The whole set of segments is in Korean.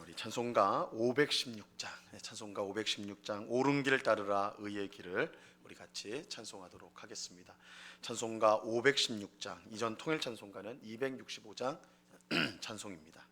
우리 찬송가 516장, 네, 찬송가 516장 옳은 길 따르라 의의 길을 우리 같이 찬송하도록 하겠습니다. 찬송가 516장 이전 통일 찬송가는 265장 찬송입니다.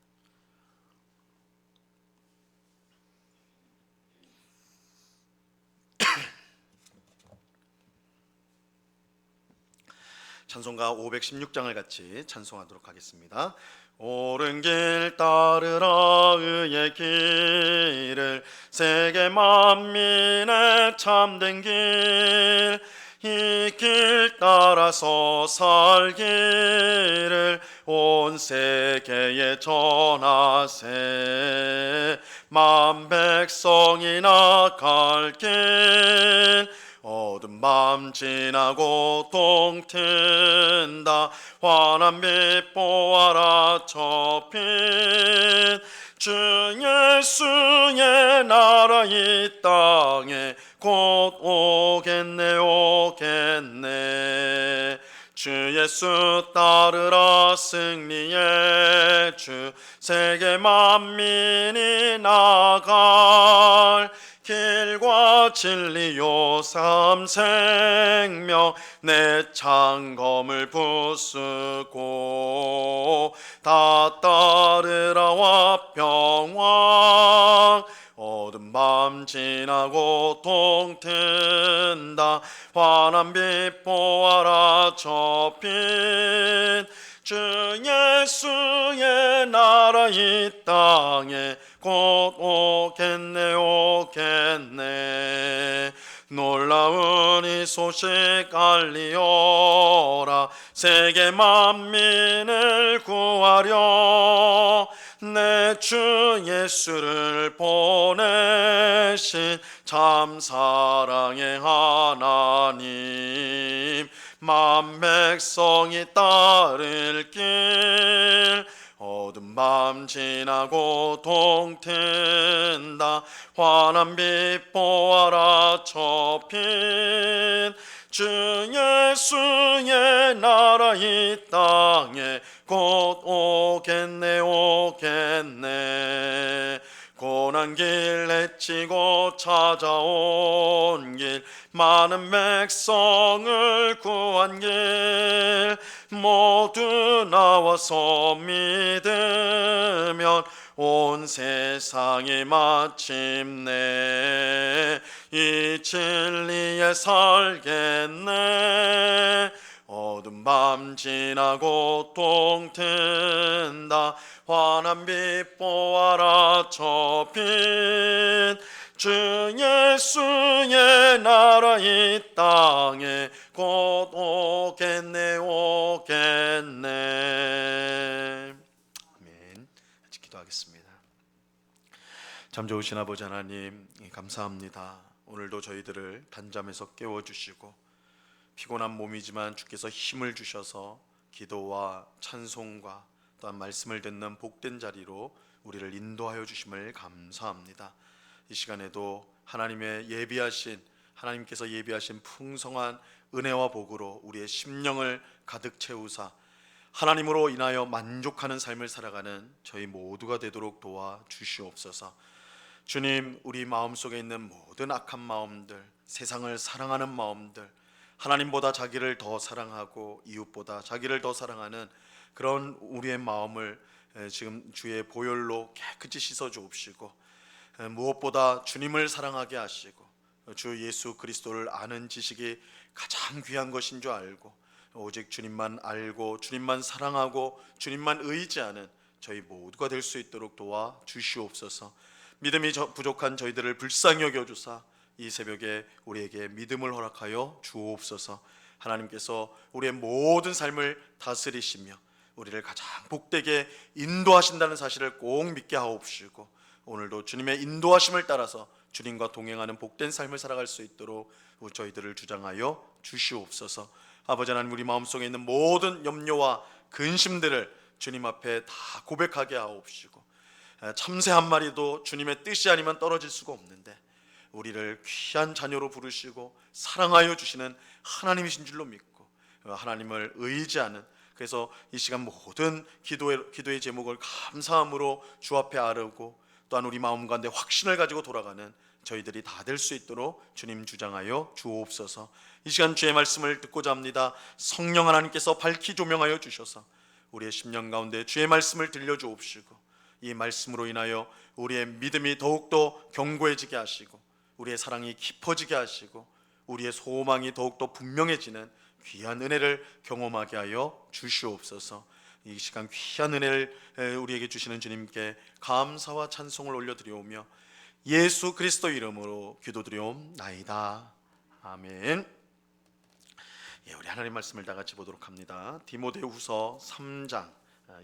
찬송가 516장을 같이 찬송하도록 하겠습니다. 옳은 길 따르라 의의 길을 세계 만민의 참된 길. 이 길 따라서 살기를 온 세계에 전하세. 만 백성이 나 갈 길 어둠 밤 지나고 동 튼다. 환한 빛 보아라 저빛 주 예수의 나라 이 땅에 곧 오겠네 오겠네. 주 예수 따르라 승리의 주 세계 만민이 나 진리요 삼 생명 내 창검을 부수고 다 따르라와 평화 어둠 밤 지나고 동 튼다. 환한 빛 보아라 저빛 주 예수의 나라 이 땅에 곧 오겠네 오겠네. 놀라운 이 소식 알리오라. 세계 만민을 구하려 내 주 예수를 보내신 참 사랑의 하나님. 만 백성이 따를 길 어둠 밤 지나고 동 튼다. 환한 빛 보아라 저빛 주 예수의 나라 이 땅에 곧 오겠네 오겠네 고난 길 헤치고 찾아온 길 많은 백성을 구한 길 모두 나와서 믿으면 온 세상이 마침내 이 진리에 살겠네 어둠 밤 지나고 동 튼다. 환한 빛 보아라 저빛 주 예수의 나라 이 땅에 곧 오겠네 오겠네. 아멘. 같이 기도하겠습니다. 참 좋으신 아버지 하나님 감사합니다. 오늘도 저희들을 단잠에서 깨워주시고 피곤한 몸이지만 주께서 힘을 주셔서 기도와 찬송과 또한 말씀을 듣는 복된 자리로 우리를 인도하여 주심을 감사합니다. 이 시간에도 하나님의 예비하신 하나님께서 예비하신 풍성한 은혜와 복으로 우리의 심령을 가득 채우사 하나님으로 인하여 만족하는 삶을 살아가는 저희 모두가 되도록 도와 주시옵소서. 주님, 우리 마음속에 있는 모든 악한 마음들, 세상을 사랑하는 마음들, 하나님보다 자기를 더 사랑하고 이웃보다 자기를 더 사랑하는 그런 우리의 마음을 에, 지금 주의 보혈로 깨끗이 씻어 주옵시고 에, 무엇보다 주님을 사랑하게 하시고 주 예수 그리스도를 아는 지식이 가장 귀한 것인 줄 알고 오직 주님만 알고 주님만 사랑하고 주님만 의지하는 저희 모두가 될 수 있도록 도와 주시옵소서. 믿음이 저- 부족한 저희들을 불쌍히 여겨 주사 이 새벽에 우리에게 믿음을 허락하여 주옵소서. 하나님께서 우리의 모든 삶을 다스리시며 우리를 가장 복되게 인도하신다는 사실을 꼭 믿게 하옵시고 오늘도 주님의 인도하심을 따라서 주님과 동행하는 복된 삶을 살아갈 수 있도록 저희들을 주장하여 주시옵소서. 아버지 하나님 우리 마음속에 있는 모든 염려와 근심들을 주님 앞에 다 고백하게 하옵시고 에, 참새 한 마리도 주님의 뜻이 아니면 떨어질 수가 없는데 우리를 귀한 자녀로 부르시고 사랑하여 주시는 하나님이신 줄로 믿고 어, 하나님을 의지하는 그래서 이 시간 모든 기도의 기도의 제목을 감사함으로 주 앞에 아뢰고 또한 우리 마음 가운데 확신을 가지고 돌아가는 저희들이 다 될 수 있도록 주님 주장하여 주옵소서. 이 시간 주의 말씀을 듣고자 합니다. 성령 하나님께서 밝히 조명하여 주셔서 우리의 심령 가운데 주의 말씀을 들려 주옵시고 이 말씀으로 인하여 우리의 믿음이 더욱더 견고해지게 하시고 우리의 사랑이 깊어지게 하시고 우리의 소망이 더욱더 분명해지는 귀한 은혜를 경험하게 하여 주시옵소서. 이 시간 귀한 은혜를 에, 우리에게 주시는 주님께 감사와 찬송을 올려드리오며 예수 그리스도 이름으로 기도드리옵나이다. 아멘. 예, 우리 하나님 말씀을 다 같이 보도록 합니다. 디모데후서 3장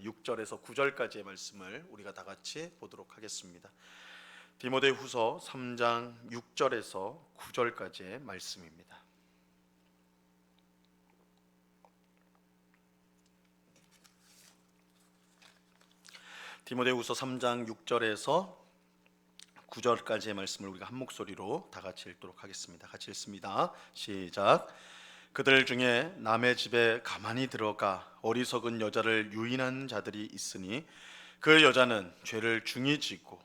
6절에서 9절까지의 말씀을 우리가 다 같이 보도록 하겠습니다. 디모데후서 3장 6절에서 9절까지의 말씀입니다. 디모데후서 3장 6절에서 9절까지의 말씀을 우리가 한 목소리로 다 같이 읽도록 하겠습니다. 같이 읽습니다. 시작. 그들 중에 남의 집에 가만히 들어가 어리석은 여자를 유인하는 자들이 있으니 그 여자는 죄를 중히 짓고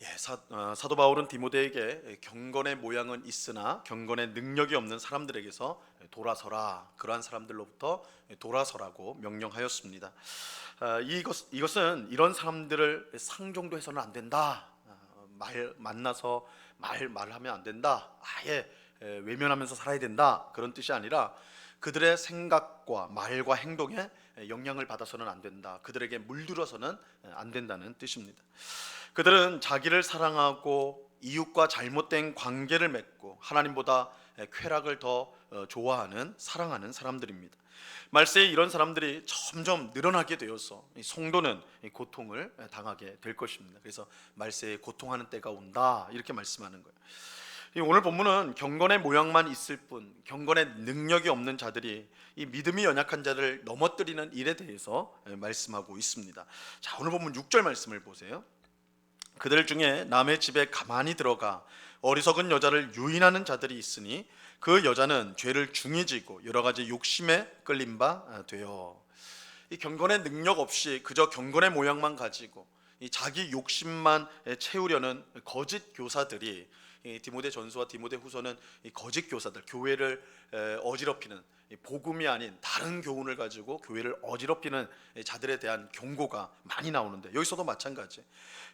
예, 사, 어, 사도 바울은 디모데에게 경건의 모양은 있으나 경건의 능력이 없는 사람들에게서 돌아서라 그러한 사람들로부터 돌아서라고 명령하였습니다. 아, 이것 이것은 이런 사람들을 상종도 해서는 안 된다. 아, 말 만나서 말 말하면 안 된다. 아예 에, 외면하면서 살아야 된다. 그런 뜻이 아니라 그들의 생각과 말과 행동에 영향을 받아서는 안 된다. 그들에게 물들어서는 안 된다는 뜻입니다. 그들은 자기를 사랑하고 이웃과 잘못된 관계를 맺고 하나님보다 쾌락을 더 어, 좋아하는 사랑하는 사람들입니다. 말세에 이런 사람들이 점점 늘어나게 되어서 이 성도는 이 고통을 당하게 될 것입니다. 그래서 말세에 고통하는 때가 온다 이렇게 말씀하는 거예요. 이 오늘 본문은 경건의 모양만 있을 뿐 경건의 능력이 없는 자들이 이 믿음이 연약한 자를 넘어뜨리는 일에 대해서 말씀하고 있습니다. 자 오늘 본문 6절 말씀을 보세요. 그들 중에 남의 집에 가만히 들어가 어리석은 여자를 유인하는 자들이 있으니 그 여자는 죄를 중히 지고 여러 가지 욕심에 끌린 바 되어. 이 경건의 능력 없이 그저 경건의 모양만 가지고 이 자기 욕심만 채우려는 거짓 교사들이 이 디모데 전서와 디모데 후서는 이 거짓 교사들 교회를 에, 어지럽히는 이 복음이 아닌 다른 교훈을 가지고 교회를 어지럽히는 자들에 대한 경고가 많이 나오는데 여기서도 마찬가지.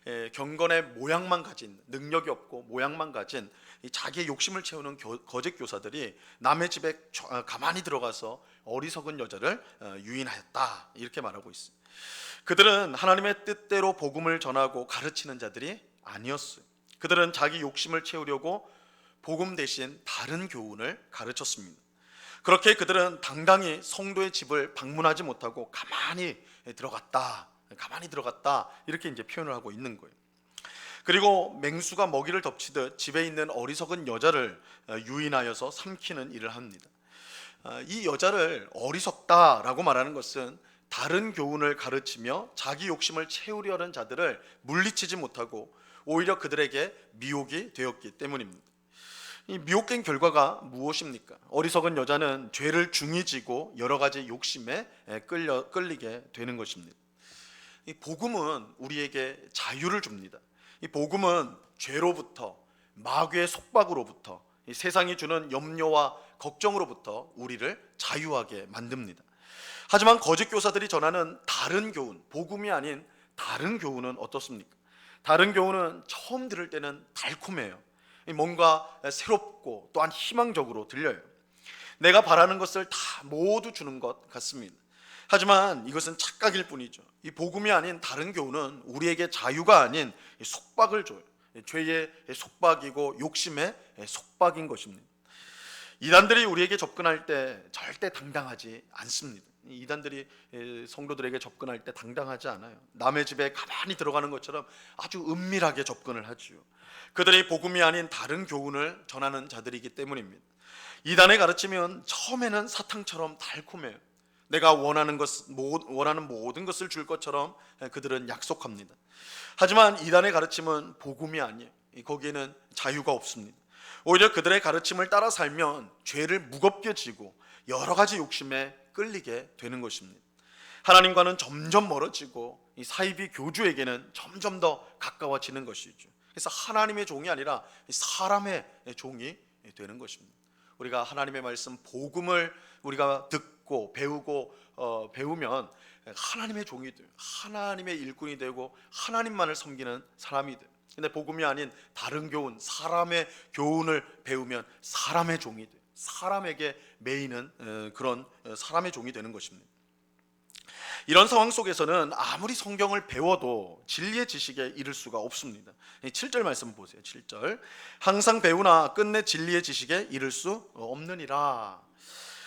에, 경건의 모양만 가진 능력이 없고 모양만 가진 이 자기의 욕심을 채우는 교, 거짓 교사들이 남의 집에 저- 어, 가만히 들어가서 어리석은 여자를 어, 유인하였다 이렇게 말하고 있습니다. 그들은 하나님의 뜻대로 복음을 전하고 가르치는 자들이 아니었어요. 그들은 자기 욕심을 채우려고 복음 대신 다른 교훈을 가르쳤습니다. 그렇게 그들은 당당히 성도의 집을 방문하지 못하고 가만히 들어갔다. 가만히 들어갔다. 이렇게 이제 표현을 하고 있는 거예요. 그리고 맹수가 먹이를 덮치듯 집에 있는 어리석은 여자를 어, 유인하여서 삼키는 일을 합니다. 어, 이 여자를 어리석다라고 말하는 것은 다른 교훈을 가르치며 자기 욕심을 채우려는 자들을 물리치지 못하고 오히려 그들에게 미혹이 되었기 때문입니다. 이 미혹된 결과가 무엇입니까? 어리석은 여자는 죄를 중히 지고 여러 가지 욕심에 끌려 끌리게 되는 것입니다. 이 복음은 우리에게 자유를 줍니다. 이 복음은 죄로부터 마귀의 속박으로부터 이 세상이 주는 염려와 걱정으로부터 우리를 자유하게 만듭니다. 하지만 거짓 교사들이 전하는 다른 교훈, 복음이 아닌 다른 교훈은 어떻습니까? 다른 교훈은 처음 들을 때는 달콤해요. 뭔가 새롭고 또한 희망적으로 들려요. 내가 바라는 것을 다 모두 주는 것 같습니다. 하지만 이것은 착각일 뿐이죠. 이 복음이 아닌 다른 교훈은 우리에게 자유가 아닌 속박을 줘요. 죄의 속박이고 욕심의 속박인 것입니다. 이단들이 우리에게 접근할 때 절대 당당하지 않습니다. 이단들이 성도들에게 접근할 때 당당하지 않아요. 남의 집에 가만히 들어가는 것처럼 아주 은밀하게 접근을 하지요. 그들이 복음이 아닌 다른 교훈을 전하는 자들이기 때문입니다. 이단의 가르치면 처음에는 사탕처럼 달콤해요. 내가 원하는 것 원하는 모든 것을 줄 것처럼 그들은 약속합니다. 하지만 이단의 가르침은 복음이 아니에요. 거기에는 자유가 없습니다. 오히려 그들의 가르침을 따라 살면 죄를 무겁게 지고 여러 가지 욕심에 끌리게 되는 것입니다. 하나님과는 점점 멀어지고 이 사이비 교주에게는 점점 더 가까워지는 것이죠. 그래서 하나님의 종이 아니라 사람의 종이 되는 것입니다. 우리가 하나님의 말씀 복음을 우리가 듣고 배우고 어, 배우면 하나님의 종이 돼요. 하나님의 일꾼이 되고 하나님만을 섬기는 사람이 돼요. 근데 복음이 아닌 다른 교훈, 사람의 교훈을 배우면 사람의 종이 돼요. 사람에게 매이는 어, 그런 어, 사람의 종이 되는 것입니다. 이런 상황 속에서는 아무리 성경을 배워도 진리의 지식에 이를 수가 없습니다. 7절 말씀 보세요. 7절. 항상 배우나 끝내 진리의 지식에 이를 수 없느니라.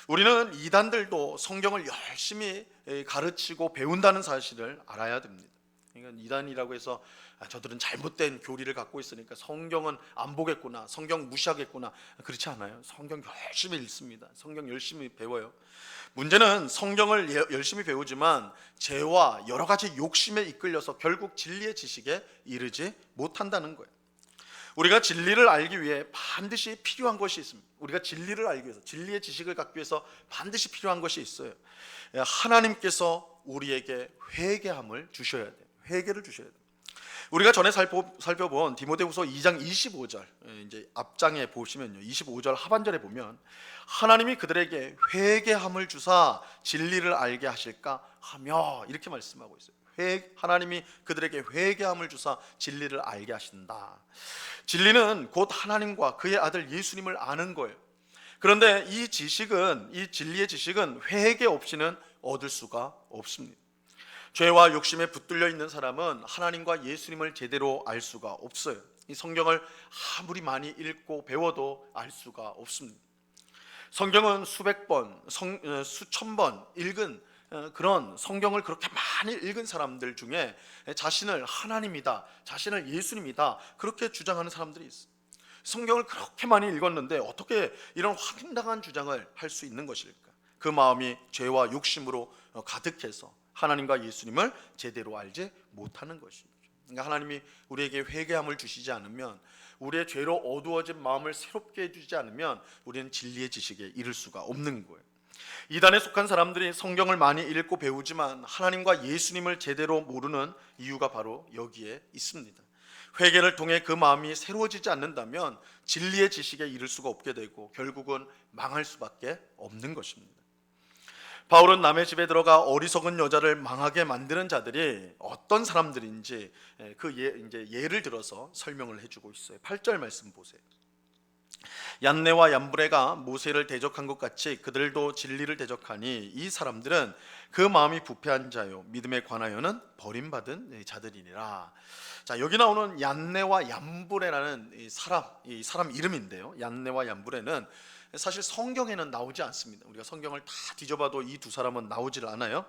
우리는 이단들도 성경을 열심히 가르치고 배운다는 사실을 알아야 됩니다. 그러니까 이단이라고 해서 아, 저들은 잘못된 교리를 갖고 있으니까 성경은 안 보겠구나, 성경 무시하겠구나 그렇지 않아요. 성경 열심히 읽습니다. 성경 열심히 배워요. 문제는 성경을 예, 열심히 배우지만 죄와 여러 가지 욕심에 이끌려서 결국 진리의 지식에 이르지 못한다는 거예요. 우리가 진리를 알기 위해 반드시 필요한 것이 있습니다. 우리가 진리를 알기 위해서 진리의 지식을 갖기 위해서 반드시 필요한 것이 있어요. 예, 하나님께서 우리에게 회개함을 주셔야 돼요. 회개를 주셔야 돼요. 우리가 전에 살펴 본 디모데후서 2장 25절 예, 이제 앞장에 보시면요. 25절 하반절에 보면 하나님이 그들에게 회개함을 주사 진리를 알게 하실까 하며 이렇게 말씀하고 있어요. 회, 하나님이 그들에게 회개함을 주사 진리를 알게 하신다. 진리는 곧 하나님과 그의 아들 예수님을 아는 거예요. 그런데 이 지식은 이 진리의 지식은 회개 없이는 얻을 수가 없습니다. 죄와 욕심에 붙들려 있는 사람은 하나님과 예수님을 제대로 알 수가 없어요. 이 성경을 아무리 많이 읽고 배워도 알 수가 없습니다. 성경은 수백 번, 성, 어, 수천 번 읽은 어, 그런 성경을 그렇게 많이 읽은 사람들 중에 자신을 하나님이다, 자신을 예수님이다 그렇게 주장하는 사람들이 있어요. 성경을 그렇게 많이 읽었는데 어떻게 이런 황당한 주장을 할 수 있는 것일까? 그 마음이 죄와 욕심으로 어, 가득해서 하나님과 예수님을 제대로 알지 못하는 것이죠. 그러니까 하나님이 우리에게 회개함을 주시지 않으면 우리의 죄로 어두워진 마음을 새롭게 해주지 않으면 우리는 진리의 지식에 이를 수가 없는 거예요. 이단에 속한 사람들이 성경을 많이 읽고 배우지만 하나님과 예수님을 제대로 모르는 이유가 바로 여기에 있습니다. 회개를 통해 그 마음이 새로워지지 않는다면 진리의 지식에 이를 수가 없게 되고 결국은 망할 수밖에 없는 것입니다. 바울은 남의 집에 들어가 어리석은 여자를 망하게 만드는 자들이 어떤 사람들인지 그 예, 이제 예를 들어서 설명을 해주고 있어요. 8절 말씀 보세요. 얀네와 얀브레가 모세를 대적한 것 같이 그들도 진리를 대적하니 이 사람들은 그 마음이 부패한 자요 믿음에 관하여는 버림받은 자들이니라. 자 여기 나오는 얀네와 얀브레라는 이 사람 이 사람 이름인데요. 얀네와 얀브레는 사실 성경에는 나오지 않습니다. 우리가 성경을 다 뒤져봐도 이 두 사람은 나오질 않아요.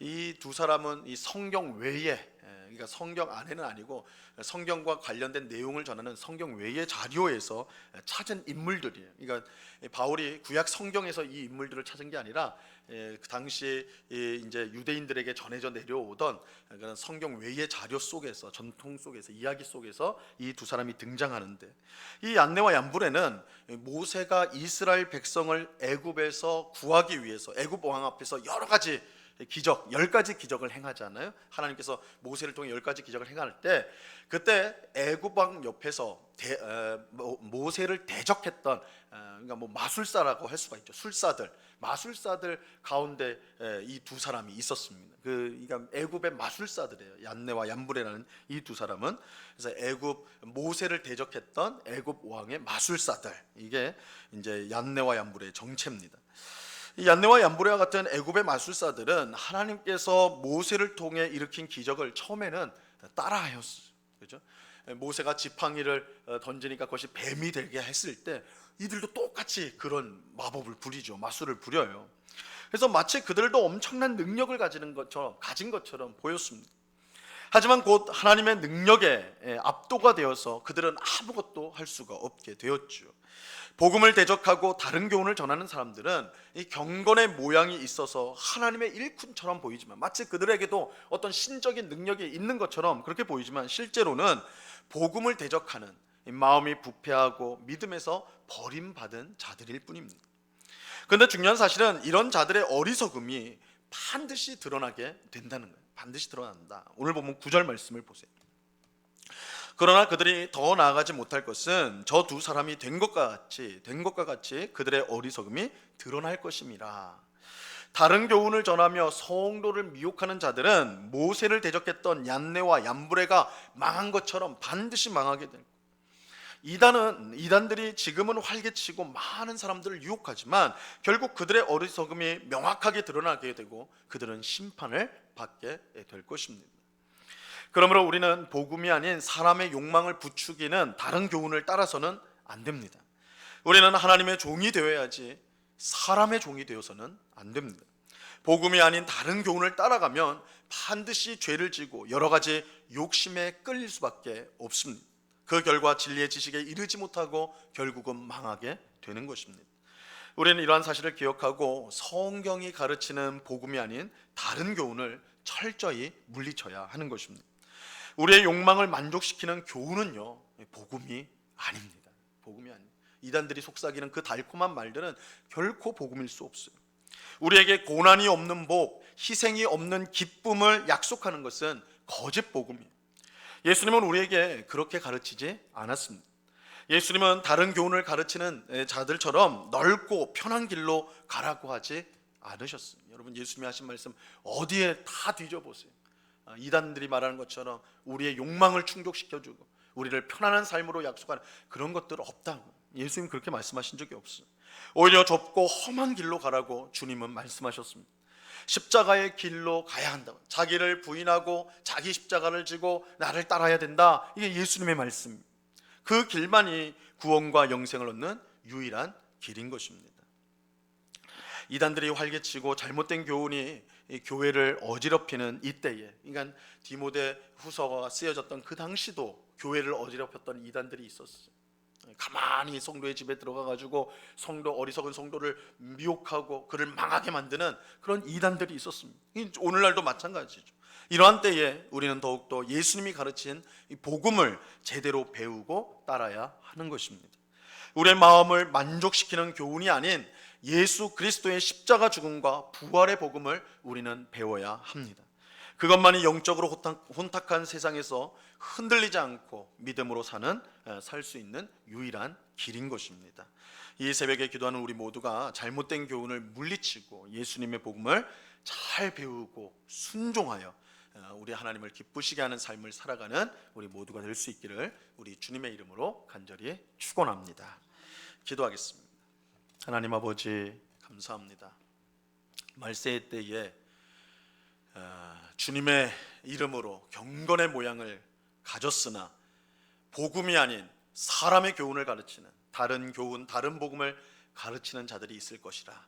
이 두 사람은 이 성경 외에 그러니까 성경 안에는 아니고 성경과 관련된 내용을 전하는 성경 외의 자료에서 찾은 인물들이에요. 그러니까 바울이 구약 성경에서 이 인물들을 찾은 게 아니라 그 당시 이제 유대인들에게 전해져 내려오던 그런 성경 외의 자료 속에서 전통 속에서 이야기 속에서 이 두 사람이 등장하는데 이 안내와 얀브레는 모세가 이스라엘 백성을 애굽에서 구하기 위해서 애굽 왕 앞에서 여러 가지 기적, 열 가지 기적을 행하잖아요. 하나님께서 모세를 통해 열 가지 기적을 행할 때 그때 애굽 왕 옆에서 대, 에, 모- 모세를 대적했던 어, 그러니까 뭐 마술사라고 할 수가 있죠. 술사들, 마술사들 가운데 이 두 사람이 있었습니다. 그 그러니까 애굽의 마술사들이에요. 얀네와 얀브레라는 이 두 사람은 그래서 애굽 모세를 대적했던 애굽 왕의 마술사들 이게 이제 얀네와 얀브레의 정체입니다. 이 얀네와 얀브레와 같은 애굽의 마술사들은 하나님께서 모세를 통해 일으킨 기적을 처음에는 따라하였어요. 그죠? 모세가 지팡이를 어, 던지니까 그것이 뱀이 되게 했을 때 이들도 똑같이 그런 마법을 부리죠. 마술을 부려요. 그래서 마치 그들도 엄청난 능력을 가지는 것처럼 가진 것처럼 보였습니다. 하지만 곧 하나님의 능력에 예, 압도가 되어서 그들은 아무것도 할 수가 없게 되었죠. 복음을 대적하고 다른 교훈을 전하는 사람들은 이 경건의 모양이 있어서 하나님의 일꾼처럼 보이지만 마치 그들에게도 어떤 신적인 능력이 있는 것처럼 그렇게 보이지만 실제로는 복음을 대적하는 이 마음이 부패하고 믿음에서 버림받은 자들일 뿐입니다. 그런데 중요한 사실은 이런 자들의 어리석음이 반드시 드러나게 된다는 거예요. 반드시 드러난다. 오늘 보면 구절 말씀을 보세요. 그러나 그들이 더 나아가지 못할 것은 저 두 사람이 된 것과 같이 된 것과 같이 그들의 어리석음이 드러날 것임이라. 다른 교훈을 전하며 성도를 미혹하는 자들은 모세를 대적했던 얀네와 얀브레가 망한 것처럼 반드시 망하게 될. 이단은 이단들이 지금은 활개치고 많은 사람들을 유혹하지만 결국 그들의 어리석음이 명확하게 드러나게 되고 그들은 심판을 받게 될 것입니다. 그러므로 우리는 복음이 아닌 사람의 욕망을 부추기는 다른 교훈을 따라서는 안 됩니다. 우리는 하나님의 종이 되어야지 사람의 종이 되어서는 안 됩니다. 복음이 아닌 다른 교훈을 따라가면 반드시 죄를 지고 여러 가지 욕심에 끌릴 수밖에 없습니다. 그 결과 진리의 지식에 이르지 못하고 결국은 망하게 되는 것입니다. 우리는 이러한 사실을 기억하고 성경이 가르치는 복음이 아닌 다른 교훈을 철저히 물리쳐야 하는 것입니다. 우리의 욕망을 만족시키는 교훈은요 복음이 아닙니다. 복음이 아닙니다. 이단들이 속삭이는 그 달콤한 말들은 결코 복음일 수 없어요. 우리에게 고난이 없는 복, 희생이 없는 기쁨을 약속하는 것은 거짓 복음이에요. 예수님은 우리에게 그렇게 가르치지 않았습니다. 예수님은 다른 교훈을 가르치는 자들처럼 넓고 편한 길로 가라고 하지 않으셨어요. 여러분 예수님이 하신 말씀 어디에 다 뒤져보세요. 아, 이단들이 말하는 것처럼 우리의 욕망을 충족시켜주고 우리를 편안한 삶으로 약속하는 그런 것들 없다고 예수님 그렇게 말씀하신 적이 없어요. 오히려 좁고 험한 길로 가라고 주님은 말씀하셨습니다. 십자가의 길로 가야 한다. 자기를 부인하고 자기 십자가를 지고 나를 따라야 된다. 이게 예수님의 말씀. 그 길만이 구원과 영생을 얻는 유일한 길인 것입니다. 이단들이 활개치고 잘못된 교훈이 이 교회를 어지럽히는 이때에, 그러니까 디모데 후서가 쓰여졌던 그 당시도 교회를 어지럽혔던 이단들이 있었어요. 가만히 성도의 집에 들어가 가지고 성도 어리석은 성도를 미혹하고 그를 망하게 만드는 그런 이단들이 있었습니다. 오늘날도 마찬가지죠. 이러한 때에 우리는 더욱더 예수님이 가르친 이 복음을 제대로 배우고 따라야 하는 것입니다. 우리의 마음을 만족시키는 교훈이 아닌 예수 그리스도의 십자가 죽음과 부활의 복음을 우리는 배워야 합니다. 그것만이 영적으로 혼탁한 세상에서 흔들리지 않고 믿음으로 사는 살 수 있는 유일한 길인 것입니다. 이 새벽에 기도하는 우리 모두가 잘못된 교훈을 물리치고 예수님의 복음을 잘 배우고 순종하여 어, 우리 하나님을 기쁘시게 하는 삶을 살아가는 우리 모두가 될 수 있기를 우리 주님의 이름으로 간절히 축원합니다. 기도하겠습니다. 하나님 아버지 감사합니다. 말세의 때에 어, 주님의 이름으로 경건의 모양을 가졌으나 복음이 아닌 사람의 교훈을 가르치는 다른 교훈, 다른 복음을 가르치는 자들이 있을 것이라.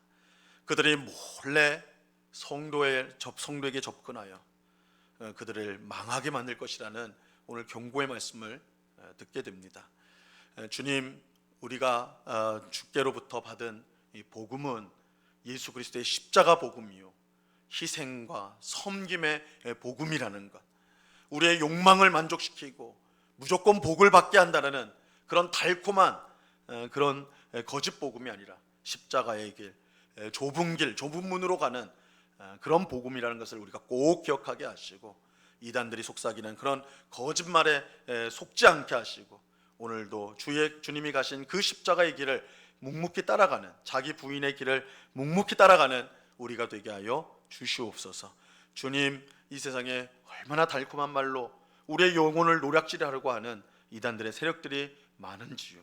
그들이 몰래 성도의 접 성도에게 접근하여 어, 그들을 망하게 만들 것이라는 오늘 경고의 말씀을 어, 듣게 됩니다. 주님, 우리가 주께로부터 받은 이 복음은 예수 그리스도의 십자가 복음이요 희생과 섬김의 복음이라는 것. 우리의 욕망을 만족시키고 무조건 복을 받게 한다는 그런 달콤한 에, 그런 에, 거짓 복음이 아니라 십자가의 길, 에, 좁은 길, 좁은 문으로 가는 에, 그런 복음이라는 것을 우리가 꼭 기억하게 하시고 이단들이 속삭이는 그런 거짓말에 에, 속지 않게 하시고 오늘도 주의 주님이 가신 그 십자가의 길을 묵묵히 따라가는 자기 부인의 길을 묵묵히 따라가는 우리가 되게 하여 주시옵소서. 주님 이 세상에 얼마나 달콤한 말로 우리의 영혼을 노략질하려고 하는 이단들의 세력들이 많은지요.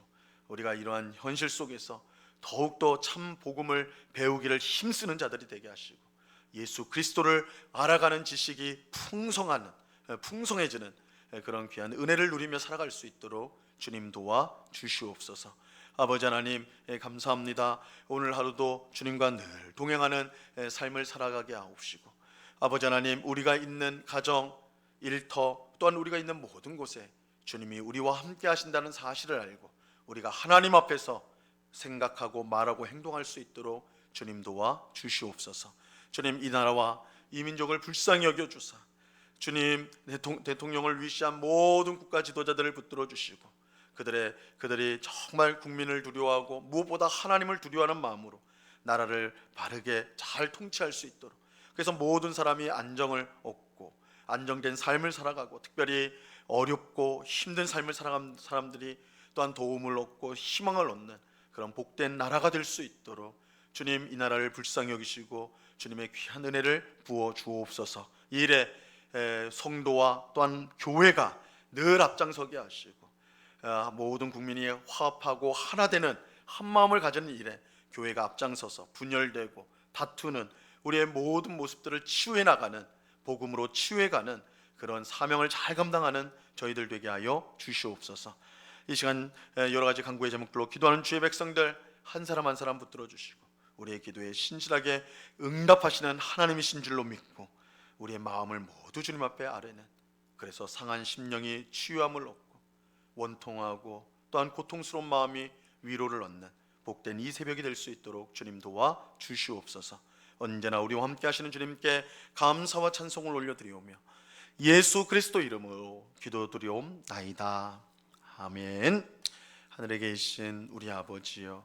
우리가 이러한 현실 속에서 더욱더 참 복음을 배우기를 힘쓰는 자들이 되게 하시고 예수 그리스도를 알아가는 지식이 풍성한 에, 풍성해지는 에, 그런 귀한 은혜를 누리며 살아갈 수 있도록 주님 도와 주시옵소서. 아버지 하나님 예, 감사합니다. 오늘 하루도 주님과 늘 동행하는 예, 삶을 살아가게 하옵시고 아버지 하나님 우리가 있는 가정, 일터 또한 우리가 있는 모든 곳에 주님이 우리와 함께 하신다는 사실을 알고 우리가 하나님 앞에서 생각하고 말하고 행동할 수 있도록 주님 도와 주시옵소서. 주님 이 나라와 이 민족을 불쌍히 여겨 주사 주님 대통, 대통령을 위시한 모든 국가 지도자들을 붙들어 주시고 그들의 그들이 정말 국민을 두려워하고 무엇보다 하나님을 두려워하는 마음으로 나라를 바르게 잘 통치할 수 있도록 그래서 모든 사람이 안정을 얻고 안정된 삶을 살아가고 특별히 어렵고 힘든 삶을 살아가는 사람들이 또한 도움을 얻고 희망을 얻는 그런 복된 나라가 될 수 있도록 주님 이 나라를 불쌍히 여기시고 주님의 귀한 은혜를 부어 주옵소서. 이 일에 에, 성도와 또한 교회가 늘 앞장서게 하시고 아, 모든 국민이 화합하고 하나 되는 한 마음을 가지는 일에 교회가 앞장서서 분열되고 다투는 우리의 모든 모습들을 치유해 나가는 복음으로 치유해 가는 그런 사명을 잘 감당하는 저희들 되게 하여 주시옵소서. 이 시간 에, 여러 가지 간구의 제목들로 기도하는 주의 백성들 한 사람 한 사람 붙들어 주시고 우리의 기도에 신실하게 응답하시는 하나님이신 줄로 믿고 우리의 마음을 모두 주님 앞에 아뢰는 그래서 상한 심령이 치유함을 얻고 원통하고 또한 고통스러운 마음이 위로를 얻는 복된 이 새벽이 될 수 있도록 주님 도와 주시옵소서. 언제나 우리와 함께 하시는 주님께 감사와 찬송을 올려드리오며 예수 그리스도 이름으로 기도드리옵나이다. 아멘. 하늘에 계신 우리 아버지여